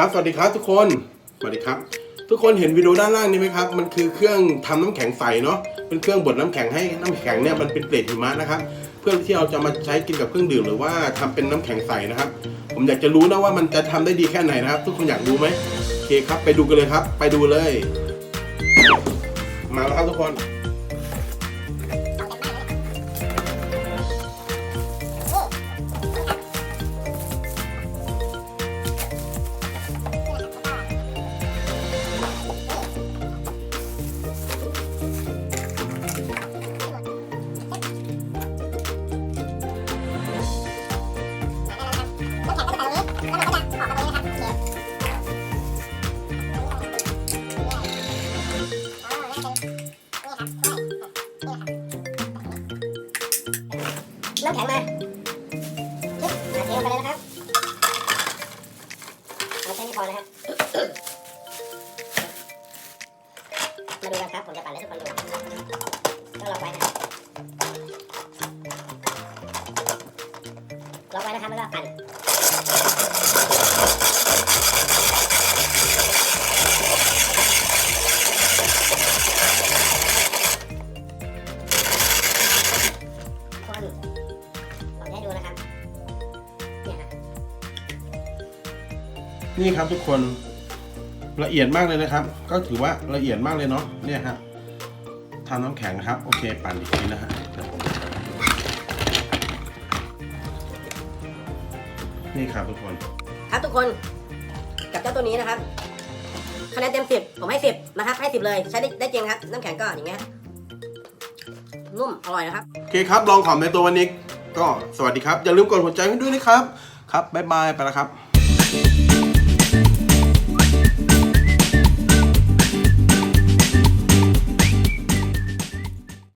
ครับ สวัสดีครับทุกคน สวัสดีครับ ทุกคนเห็นวิดีโอด้านล่างนี้ไหมครับ มันคือเครื่องทำน้ำแข็งใสเนาะ เป็นเครื่องบดน้ำแข็งให้น้ำแข็งเนี่ยมันเป็นเกรดหิมะนะครับ เพื่อที่เราจะมาใช้กินกับเครื่องดื่มหรือว่าทำเป็นน้ำแข็งใสนะครับ ผมอยากจะรู้นะว่ามันจะทำได้ดีแค่ไหนนะครับ ทุกคนอยากรู้ไหมโอเคครับ ไปดูกันเลยครับ ไปดูเลย มาแล้วครับทุกคน น้ำแข็งมาปึ๊บอะเทลงไปเลยนะครับเอาแค่นี้พอนะครับ มาดูกันครับ ผมจะปั่นให้ทุกคนดูก็ล็อกไว้นะครับล็อกไว้นะครับแล้วก็ปั่นคน นี่ครับทุกคนละเอียดมากเลยนะครับ ก็ถือว่าละเอียดมากเลยเนาะเนี่ยครับทำน้ำแข็งครับโอเคปั่นอีกทีนะฮะเดี๋ยวผมนี่ครับทุกคน ครับทุกคนกับเจ้าตัวนี้นะครับคะแนนเต็มสิบผมให้สิบนะครับให้สิบเลยใช้ได้ได้จริงครับน้ำแข็งก็อย่างเงี้ยนุ่มอร่อยนะครับโอเคครับลองของในตัววันนี้ก็สวัสดีครับ อย่าลืมกดหัวใจให้ด้วยนะครับ ครับบ๊ายบายไปแล้วครับ